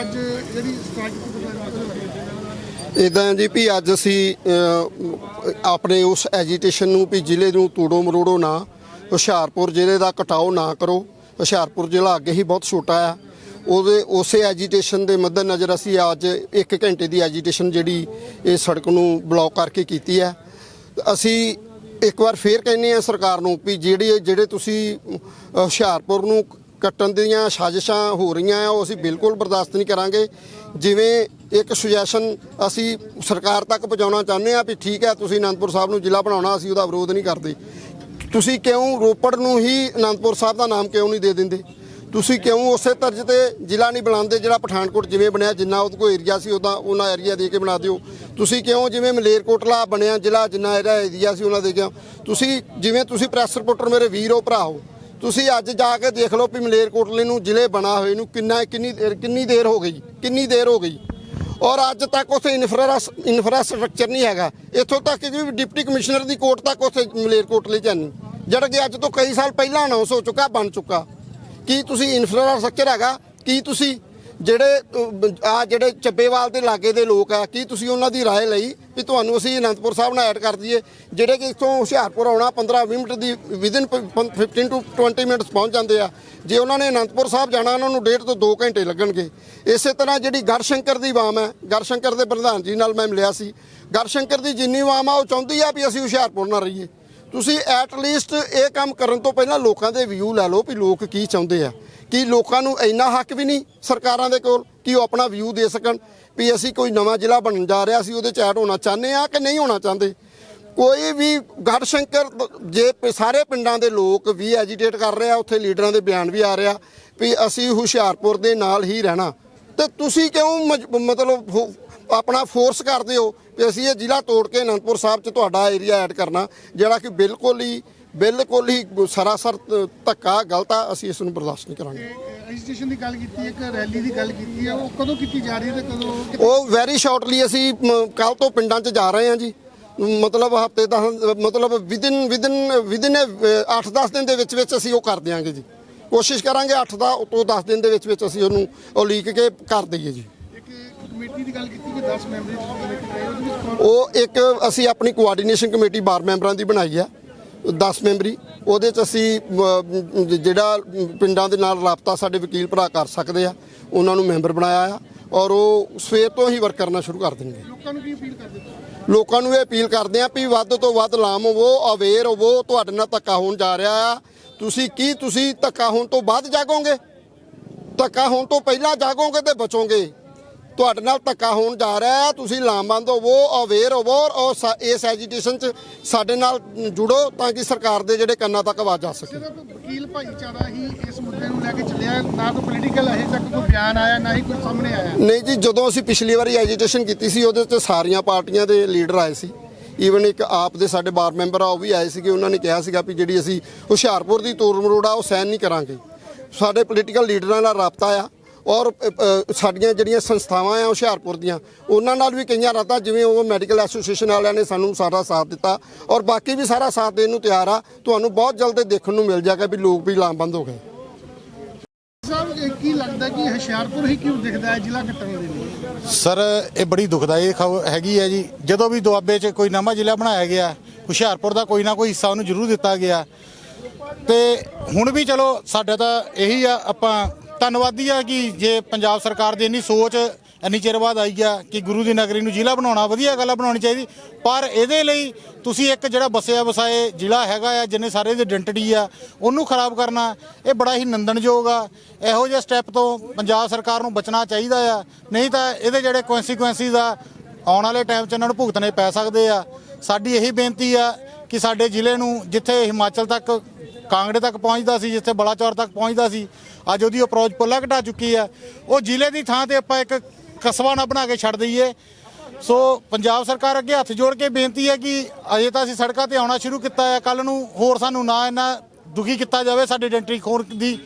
ਅੱਜ ਜਿਹੜੀ ਸਟ੍ਰਾਈਕ ਇਦਾਂ ਜੀ ਵੀ ਅੱਜ ਅਸੀਂ ਆਪਣੇ ਉਸ ਐਜੀਟੇਸ਼ਨ ਨੂੰ ਵੀ ਜ਼ਿਲ੍ਹੇ ਨੂੰ ਤੋੜੋ ਮਰੋੜੋ ਨਾ, ਹੁਸ਼ਿਆਰਪੁਰ ਜ਼ਿਲ੍ਹੇ ਦਾ ਕਟਾਓ ਨਾ ਕਰੋ। ਹੁਸ਼ਿਆਰਪੁਰ ਜ਼ਿਲ੍ਹਾ ਅੱਗੇ ਹੀ ਬਹੁਤ ਛੋਟਾ ਆ। ਉਹਦੇ, ਉਸੇ ਐਜੀਟੇਸ਼ਨ ਦੇ ਮੱਦੇਨਜ਼ਰ ਅਸੀਂ ਅੱਜ 1 ਘੰਟੇ ਦੀ ਐਜੀਟੇਸ਼ਨ ਜਿਹੜੀ ਇਹ ਸੜਕ ਨੂੰ ਬਲੌਕ ਕਰਕੇ ਕੀਤੀ ਹੈ। ਅਸੀਂ ਇੱਕ ਵਾਰ ਫੇਰ ਕਹਿੰਦੇ ਆ ਸਰਕਾਰ ਨੂੰ ਵੀ ਜਿਹੜੇ ਜਿਹੜੇ ਤੁਸੀਂ ਹੁਸ਼ਿਆਰਪੁਰ ਨੂੰ ਕੱਟਣ ਦੀਆਂ ਸਾਜ਼ਿਸ਼ਾਂ ਹੋ ਰਹੀਆਂ ਆ, ਉਹ ਅਸੀਂ ਬਿਲਕੁਲ ਬਰਦਾਸ਼ਤ ਨਹੀਂ ਕਰਾਂਗੇ। ਜਿਵੇਂ ਇੱਕ ਸੁਜੈਸ਼ਨ ਅਸੀਂ ਸਰਕਾਰ ਤੱਕ ਪਹੁੰਚਾਉਣਾ ਚਾਹੁੰਦੇ ਆ ਵੀ ਠੀਕ ਹੈ, ਤੁਸੀਂ ਅਨੰਦਪੁਰ ਸਾਹਿਬ ਨੂੰ ਜ਼ਿਲ੍ਹਾ ਬਣਾਉਣਾ, ਅਸੀਂ ਉਹਦਾ ਵਿਰੋਧ ਨਹੀਂ ਕਰਦੇ। ਤੁਸੀਂ ਕਿਉਂ ਰੋਪੜ ਨੂੰ ਹੀ ਅਨੰਦਪੁਰ ਸਾਹਿਬ ਦਾ ਨਾਮ ਕਿਉਂ ਨਹੀਂ ਦੇ ਦਿੰਦੇ? ਤੁਸੀਂ ਕਿਉਂ ਉਸੇ ਤਰਜ਼ ਤੇ ਜ਼ਿਲ੍ਹਾ ਨਹੀਂ ਬਣਾਉਂਦੇ ਜਿਹੜਾ ਪਠਾਨਕੋਟ ਜਿਵੇਂ ਬਣਿਆ, ਜਿੰਨਾ ਉਹਦੇ ਕੋਲ ਏਰੀਆ ਸੀ, ਉਹਦਾ ਉਹਨਾਂ ਏਰੀਆ ਦੇ ਕੇ ਬਣਾ ਦਿਓ। ਤੁਸੀਂ ਕਿਉਂ ਜਿਵੇਂ ਮਲੇਰਕੋਟਲਾ ਬਣਿਆ, ਜ਼ਿਲ੍ਹਾ ਜਿੰਨਾ ਇਹਦਾ ਏਰੀਆ ਸੀ, ਉਹਨਾਂ ਦੇ ਕੇ ਤੁਸੀਂ ਜਿਵੇਂ ਤੁਸੀਂ ਪ੍ਰੈਸ ਰਿਪੋਰਟਰ ਮੇਰੇ ਵੀਰ ਹੋ, ਭਰਾ ਹੋ ਤੁਸੀਂ ਅੱਜ ਜਾ ਕੇ ਦੇਖ ਲਓ ਵੀ ਮਲੇਰਕੋਟਲੇ ਨੂੰ ਜ਼ਿਲ੍ਹੇ ਬਣਾ ਹੋਏ ਨੂੰ ਕਿੰਨਾ, ਕਿੰਨੀ ਦੇਰ ਕਿੰਨੀ ਦੇਰ ਹੋ ਗਈ, ਕਿੰਨੀ ਦੇਰ ਹੋ ਗਈ। ਔਰ ਅੱਜ ਤੱਕ ਉੱਥੇ ਇਨਫਰਾਸ- ਇਨਫਰਾਸਟ੍ਰਕਚਰ ਨਹੀਂ ਹੈਗਾ। ਇੱਥੋਂ ਤੱਕ ਕਿ ਡਿਪਟੀ ਕਮਿਸ਼ਨਰ ਦੀ ਕੋਰਟ ਤੱਕ ਉੱਥੇ ਮਲੇਰਕੋਟਲੇ ਚ ਹੈ ਨਹੀਂ। ਜਿਹੜਾ ਕਿ ਅੱਜ ਤੋਂ ਕਈ ਸਾਲ ਪਹਿਲਾਂ ਅਨਾਉਂਸ ਹੋ ਚੁੱਕਾ, ਬਣ ਚੁੱਕਾ। ਕੀ ਤੁਸੀਂ ਇਨਫਰਾਸਟ੍ਰਕਚਰ ਹੈਗਾ? ਕੀ ਤੁਸੀਂ ਜਿਹੜੇ ਆ ਜਿਹੜੇ ਚੱਬੇਵਾਲ ਦੇ ਲਾਗੇ ਦੇ ਲੋਕ ਆ ਕੀ ਤੁਸੀਂ ਉਹਨਾਂ ਦੀ رائے ਲਈ ਵੀ ਤੁਹਾਨੂੰ ਅਸੀਂ ਅਨੰਦਪੁਰ ਸਾਹਿਬ ਨਾਲ ਐਡ ਕਰ ਦਈਏ ਜਿਹੜੇ ਕਿ ਇੱਥੋਂ ਹੁਸ਼ਿਆਰਪੁਰ ਆਉਣਾ 15-20 ਮਿੰਟ ਦੀ ਵਿਦਿਨ 15 ਟੂ 20 ਮਿੰਟਸ ਪਹੁੰਚ ਜਾਂਦੇ ਆ ਜੇ ਉਹਨਾਂ ਨੇ ਅਨੰਦਪੁਰ ਸਾਹਿਬ ਜਾਣਾ ਉਹਨਾਂ ਨੂੰ ਡੇਢ ਤੋਂ 2 ਘੰਟੇ ਲੱਗਣਗੇ ਇਸੇ ਤਰ੍ਹਾਂ ਜਿਹੜੀ ਗੜਸ਼ੰਕਰ ਦੀ ਆਵਾਮ ਹੈ ਗੜਸ਼ੰਕਰ ਦੇ ਪ੍ਰਧਾਨ ਜੀ ਨਾਲ ਮੈਂ ਮਿਲਿਆ ਸੀ ਗੜਸ਼ੰਕਰ ਦੀ ਜਿੰਨੀ ਆਵਾਮ ਆ ਉਹ ਚਾਹੁੰਦੀ ਆ ਵੀ ਅਸੀਂ ਹੁਸ਼ਿਆਰਪੁਰ ਨਾਲ ਰਹੀਏ ਤੁਸੀਂ ਐਟ ਲੀਸਟ ਇਹ ਕੰਮ ਕਰਨ ਤੋਂ ਪਹਿਲਾਂ ਲੋਕਾਂ ਦੇ ਵਿਊ ਲੈ ਲਓ ਵੀ ਲੋਕ ਕੀ ਚਾਹੁੰਦੇ ਆ ਕਿ ਲੋਕਾਂ ਨੂੰ ਇੰਨਾ ਹੱਕ ਵੀ ਨਹੀਂ ਸਰਕਾਰਾਂ ਦੇ ਕੋਲ ਕਿ ਉਹ ਆਪਣਾ ਵਿਊ ਦੇ ਸਕਣ ਵੀ ਅਸੀਂ ਕੋਈ ਨਵਾਂ ਜ਼ਿਲ੍ਹਾ ਬਣਨ ਜਾ ਰਿਹਾ ਸੀ ਉਹਦੇ ਚ ਐਡ ਹੋਣਾ ਚਾਹੁੰਦੇ ਆ ਕਿ ਨਹੀਂ ਹੋਣਾ ਚਾਹੁੰਦੇ। ਕੋਈ ਵੀ ਗੜਸ਼ੰਕਰ ਜੇ ਪ- ਸਾਰੇ ਪਿੰਡਾਂ ਦੇ ਲੋਕ ਵੀ ਐਜੀਟੇਟ ਕਰ ਰਹੇ ਆ, ਉੱਥੇ ਲੀਡਰਾਂ ਦੇ ਬਿਆਨ ਵੀ ਆ ਰਿਹਾ ਵੀ ਅਸੀਂ ਹੁਸ਼ਿਆਰਪੁਰ ਦੇ ਨਾਲ ਹੀ ਰਹਿਣਾ। ਤੇ ਤੁਸੀਂ ਕਿਉਂ ਮਜ- ਮਤਲਬ ਫੋ- ਆਪਣਾ ਫੋਰਸ ਕਰਦੇ ਹੋ ਵੀ ਅਸੀਂ ਇਹ ਜ਼ਿਲ੍ਹਾ ਤੋੜ ਕੇ ਅਨੰਦਪੁਰ ਸਾਹਿਬ 'ਚ ਤੁਹਾਡਾ ਏਰੀਆ ਐਡ ਕਰਨਾ, ਜਿਹੜਾ ਕਿ ਬਿਲਕੁਲ ਹੀ ਬਿਲਕੁਲ ਹੀ ਸਰਾਸਰ ਧੱਕਾ ਗਲਤ ਆ ਅਸੀਂ ਇਸ ਨੂੰ ਬਰਦਾਸ਼ਤ ਨਹੀਂ ਕਰਾਂਗੇ। ਰਜਿਸਟ੍ਰੇਸ਼ਨ ਦੀ ਗੱਲ ਕੀਤੀ ਹੈ ਇੱਕ ਰੈਲੀ ਦੀ ਗੱਲ ਕੀਤੀ ਹੈ ਉਹ ਕਦੋਂ ਕੀਤੀ ਜਾ ਰਹੀ ਹੈ ਤੇ ਕਦੋਂ ਉਹ ਵੈਰੀ ਸ਼ਾਰਟਲੀ ਅਸੀਂ ਕੱਲ ਤੋਂ ਪਿੰਡਾਂ 'ਚ ਜਾ ਰਹੇ ਹਾਂ ਜੀ। ਮਤਲਬ ਹਫ਼ਤੇ ਦਾ ਮਤਲਬ ਵਿਦਿਨ ਵਿਦਿਨ ਵਿਦਿਨ 8-10 ਦਿਨ ਦੇ ਵਿੱਚ ਵਿੱਚ ਅਸੀਂ ਉਹ ਕਰ ਦਿਆਂਗੇ ਜੀ। ਕੋਸ਼ਿਸ਼ ਕਰਾਂਗੇ 8 ਦਾ ਤੋਂ 10 ਦਿਨ ਦੇ ਵਿੱਚ ਵਿੱਚ ਅਸੀਂ ਉਹਨੂੰ ਉਹ ਲੀਕ ਕੇ ਕਰ ਦਈਏ ਜੀ। ਇੱਕ ਕਮੇਟੀ ਦੀ ਗੱਲ ਕੀਤੀ ਕਿ 10 ਮੈਂਬਰੀ ਕਮੇਟੀ ਬਣਾਈ ਉਹਦੇ ਵਿੱਚ ਕੌਣ? ਉਹ ਇੱਕ ਅਸੀਂ ਆਪਣੀ ਕੋਆਰਡੀਨੇਸ਼ਨ ਕਮੇਟੀ ਬਾਰ ਮੈਂਬਰਾਂ ਦੀ ਬਣਾਈ ਆ। 10 ਮੈਂਬਰੀ ਉਹਦੇ ਚ ਅਸੀਂ ਜਿਹੜਾ ਪਿੰਡਾਂ ਦੇ ਨਾਲ ਰਾਬਤਾ ਸਾਡੇ ਵਕੀਲ ਭਰਾ ਕਰ ਸਕਦੇ ਆ ਉਹਨਾਂ ਨੂੰ ਮੈਂਬਰ ਬਣਾਇਆ ਆ ਔਰ ਉਹ ਸਵੇਰ ਤੋਂ ਹੀ ਵਰਕ ਕਰਨਾ ਸ਼ੁਰੂ ਕਰ ਦੇਣਗੇ। ਲੋਕਾਂ ਨੂੰ ਕੀ ਅਪੀਲ ਕਰਦੇ ਲੋਕਾਂ ਨੂੰ ਇਹ ਅਪੀਲ ਕਰਦੇ ਆ ਵੀ ਵੱਧ ਤੋਂ ਵੱਧ ਲਾਮ ਹੋਵੋ ਅਵੇਅਰ ਹੋਵੋ ਤੁਹਾਡੇ ਨਾਲ ਧੱਕਾ ਹੋਣ ਜਾ ਰਿਹਾ ਆ। ਤੁਸੀਂ ਕੀ ਤੁਸੀਂ ਧੱਕਾ ਹੋਣ ਤੋਂ ਬਾਅਦ ਜਾਗੋਗੇ? ਧੱਕਾ ਹੋਣ ਤੋਂ ਪਹਿਲਾਂ ਜਾਗੋਗੇ ਤੇ ਬਚੋਗੇ। ਤੁਹਾਡੇ ਨਾਲ ਧੱਕਾ ਹੋਣ ਜਾ ਰਿਹਾ ਹੈ। ਤੁਸੀਂ ਲਾਮਬੰਦ ਹੋਵੋ ਅਵੇਅਰ ਹੋਵੋ ਔਰ ਇਸ ਐਜੀਟੇਸ਼ਨ 'ਚ ਸਾਡੇ ਨਾਲ ਜੁੜੋ ਤਾਂ ਕਿ ਸਰਕਾਰ ਦੇ ਜਿਹੜੇ ਕੰਨਾਂ ਤੱਕ ਆਵਾਜ਼ ਜਾ ਸਕੇ। ਸਿਰਫ ਵਕੀਲ ਭਾਈਚਾਰਾ ਹੀ ਇਸ ਮੁੱਦੇ ਨੂੰ ਲੈ ਕੇ ਚੱਲਿਆ ਨਾ ਕੋਈ ਪੋਲੀਟੀਕਲ ਅਜੇ ਤੱਕ ਕੋਈ ਬਿਆਨ ਆਇਆ ਨਾ ਹੀ ਕੋਈ ਸਾਹਮਣੇ ਆਇਆ। ਨਹੀਂ ਜੀ ਜਦੋਂ ਅਸੀਂ ਪਿਛਲੀ ਵਾਰੀ ਐਜੀਟੇਸ਼ਨ ਕੀਤੀ ਸੀ ਉਹਦੇ 'ਚ ਸਾਰੀਆਂ ਪਾਰਟੀਆਂ ਦੇ ਲੀਡਰ ਆਏ ਸੀ। ਈਵਨ ਇੱਕ ਆਪ ਦੇ ਸਾਡੇ ਬਾਰ ਮੈਂਬਰ ਆ ਉਹ ਵੀ ਆਏ ਸੀਗੇ। ਉਹਨਾਂ ਨੇ ਕਿਹਾ ਸੀਗਾ ਵੀ ਜਿਹੜੀ ਅਸੀਂ ਹੁਸ਼ਿਆਰਪੁਰ ਦੀ ਤੋੜ ਮਰੋੜ ਆ ਉਹ ਸਹਿਨ ਨਹੀਂ ਕਰਾਂਗੇ। ਸਾਡੇ ਪੋਲੀਟੀਕਲ ਲੀਡਰਾਂ ਨਾਲ ਰਾਬਤਾ ਆ। ਔਰ ਸਾਡੀਆਂ ਜਿਹੜੀਆਂ ਸੰਸਥਾਵਾਂ ਆ ਹੁਸ਼ਿਆਰਪੁਰ ਦੀਆਂ ਉਹਨਾਂ ਨਾਲ ਵੀ ਕਈਆਂ ਰਾਤਾਂ ਜਿਵੇਂ ਉਹ ਮੈਡੀਕਲ ਐਸੋਸੀਏਸ਼ਨ ਵਾਲਿਆਂ ਨੇ ਸਾਨੂੰ ਸਾਰਾ ਸਾਥ ਦਿੱਤਾ ਔਰ ਬਾਕੀ ਵੀ ਸਾਰਾ ਸਾਥ ਦੇਣ ਨੂੰ ਤਿਆਰ ਆ ਤੁਹਾਨੂੰ ਬਹੁਤ ਜਲਦ ਦੇਖਣ ਨੂੰ ਮਿਲ ਜਾਏਗਾ ਵੀ ਲੋਕ ਵੀ ਲਾਮਬੰਦ ਹੋ ਗਏ। ਸਾਹਿਬ ਕੀ ਲੱਗਦਾ ਕਿ ਹੁਸ਼ਿਆਰਪੁਰ ਹੀ ਕਿਉਂ ਦਿਖਦਾ ਹੈ ਜ਼ਿਲ੍ਹਾ ਕੱਟਣ ਦੇ ਲਈ? ਸਰ ਇਹ ਬੜੀ ਦੁਖਦਾਈ ਖਬਰ ਹੈਗੀ ਹੈ ਜੀ। ਜਦੋਂ ਵੀ ਦੁਆਬੇ 'ਚ ਕੋਈ ਨਵਾਂ ਜ਼ਿਲ੍ਹਾ ਬਣਾਇਆ ਗਿਆ ਹੁਸ਼ਿਆਰਪੁਰ ਦਾ ਕੋਈ ਨਾ ਕੋਈ ਹਿੱਸਾ ਉਹਨੂੰ ਜ਼ਰੂਰ ਦਿੱਤਾ ਗਿਆ। ਤੇ ਹੁਣ ਵੀ ਚਲੋ ਸਾਡਾ ਤਾਂ ਇਹੀ ਆ ਆਪਾਂ ਧੰਨਵਾਦੀ ਆ ਕਿ ਜੇ ਪੰਜਾਬ ਸਰਕਾਰ ਦੀ ਇੰਨੀ ਸੋਚ, ਇੰਨੀ ਚਿਰ ਬਾਅਦ ਆਈ ਆ ਕਿ ਗੁਰੂ ਦੀ ਨਗਰੀ ਨੂੰ ਜ਼ਿਲ੍ਹਾ ਬਣਾਉਣਾ, ਵਧੀਆ ਗੱਲ ਬਣਾਉਣੀ ਚਾਹੀਦੀ। ਪਰ ਇਹਦੇ ਲਈ ਤੁਸੀਂ ਇੱਕ ਜਿਹੜਾ ਬਸਿਆ ਵਸਾਏ ਜ਼ਿਲ੍ਹਾ ਹੈਗਾ ਆ, ਜਿੰਨੇ ਸਾਰੇ ਦੀ ਆਇਡੈਂਟੀਟੀ ਆ, ਉਹਨੂੰ ਖਰਾਬ ਕਰਨਾ, ਇਹ ਬੜਾ ਹੀ ਨਿੰਦਣਯੋਗ ਆ। ਇਹੋ ਜਿਹੇ ਸਟੈਪ ਤੋਂ ਪੰਜਾਬ ਸਰਕਾਰ ਨੂੰ ਬਚਣਾ ਚਾਹੀਦਾ ਆ। ਨਹੀਂ ਤਾਂ ਇਹਦੇ ਜਿਹੜੇ ਕਨਸੀਕੁਐਂਸਿਸ ਆ, ਆਉਣ ਵਾਲੇ ਟਾਈਮ 'ਚ ਇਹਨਾਂ ਨੂੰ ਭੁਗਤਣੇ ਪੈ ਸਕਦੇ ਆ। ਸਾਡੀ ਇਹੀ ਬੇਨਤੀ ਆ ਕਿ ਸਾਡੇ ਜ਼ਿਲ੍ਹੇ ਨੂੰ, ਜਿੱਥੇ ਹਿਮਾਚਲ ਤੱਕ ਕਾਂਗੜੇ ਤੱਕ ਪਹੁੰਚਦਾ ਸੀ, ਜਿੱਥੇ ਬਲਾਚੌਰ ਤੱਕ ਪਹੁੰਚਦਾ ਸੀ। ਅੱਜ ਉਹਦੀ ਅਪਰੋਚ ਪੁੱਲਾ ਘਟਾ ਚੁੱਕੀ ਆ ਉਹ ਜ਼ਿਲ੍ਹੇ ਦੀ ਥਾਂ ਤੇ ਆਪਾਂ ਇੱਕ ਕਸਬਾ ਨਾ ਬਣਾ ਕੇ ਛੱਡ ਦਈਏ। ਸੋ ਪੰਜਾਬ ਸਰਕਾਰ ਅੱਗੇ ਹੱਥ ਜੋੜ ਕੇ ਬੇਨਤੀ ਹੈ ਕਿ ਅਜੇ ਤਾਂ ਅਸੀਂ ਸੜਕਾਂ ਤੇ ਆਉਣਾ ਸ਼ੁਰੂ ਕੀਤਾ ਹੈ। ਕੱਲ ਨੂੰ ਹੋਰ ਸਾਨੂੰ ਨਾ ਇੰਨਾ ਦੁਖੀ ਕੀਤਾ ਜਾਵੇ, ਸਾਡੀ ਆਇਡੈਂਟੀ ਖੋਣ ਦੀ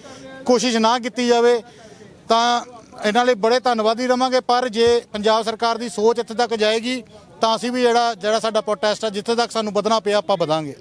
ਕੋਸ਼ਿਸ਼ ਨਾ ਕੀਤੀ ਜਾਵੇ। ਤਾਂ ਇਹਨਾਂ ਲਈ ਬੜੇ ਧੰਨਵਾਦੀ ਰਵਾਂਗੇ। ਪਰ ਜੇ ਪੰਜਾਬ ਸਰਕਾਰ ਦੀ ਸੋਚ ਇੱਥੇ ਤੱਕ ਜਾਏਗੀ, ਤਾਂ ਅਸੀਂ ਵੀ ਜਿਹੜਾ ਜਿਹੜਾ ਸਾਡਾ ਪ੍ਰੋਟੈਸਟ ਆ ਜਿੱਥੇ ਤੱਕ ਸਾਨੂੰ ਵਧਣਾ ਪਿਆ, ਆਪਾਂ ਵਧਾਂਗੇ।